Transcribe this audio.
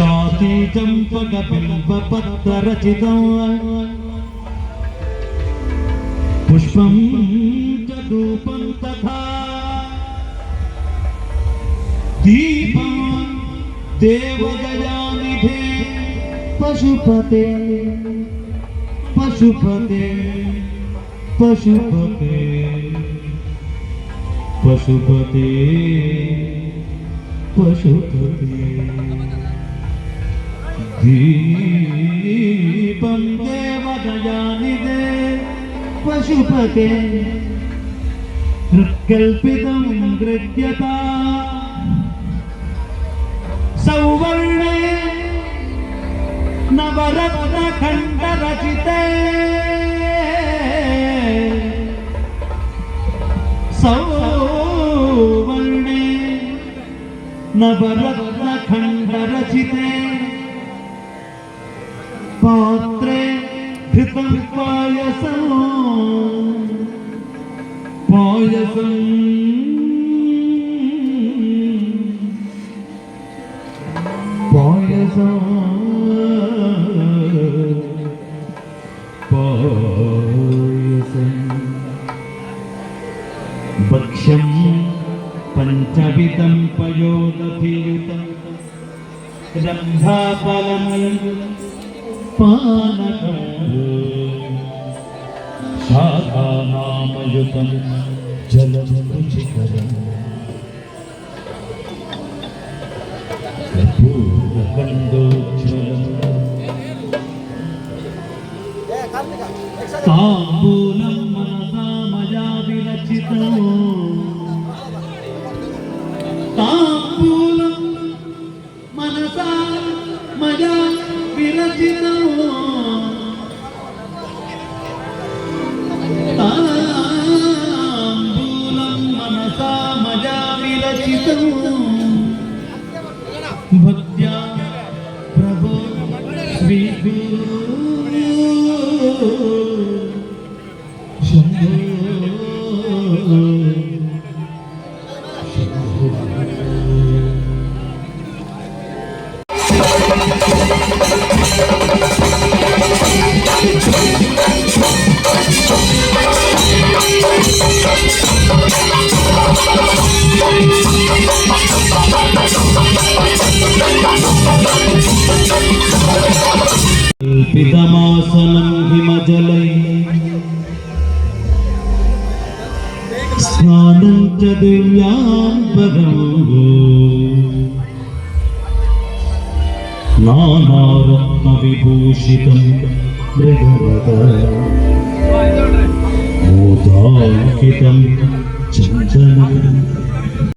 ज्योति चंपक बिंब पत्र रचित पुष्पं रूपं तथा दीपं देवदयानिधे पशुपते। पशुपते। पशुपते। पशुपते। पशुपते। ದೀಪಂ ದೇವದಯಾನಿದೆ ಪಶುಪತೆ ಹೃತ್ಕಲ್ಪಿತಂ ಗೃಹ್ಯತಾ ಸೌವರ್ಣೆ ನವರತ್ನ ಖಂಡರಚಿತೆ ಸೌವರ್ಣೆ ನವರತ್ನ ಖಂಡರಚಿತೆ ഹിതം പായസം പായസം പായസം പായസം ഭക്ഷ്യം പഞ്ചവിധം പയോദഭിയുതം രംഭാഫലം పానకము శాఖానామయుతం జలము రుచికరం కర్పూరకండోజ్వలం రామజామిరచితం భక్త్యా ప్రభో శ్రీ Thank you. शम्भो कल्पितमासनं हिमजलै स्नानं च दिव्याम्बरम् नानारत्नविभूषितं मृगवत 只能。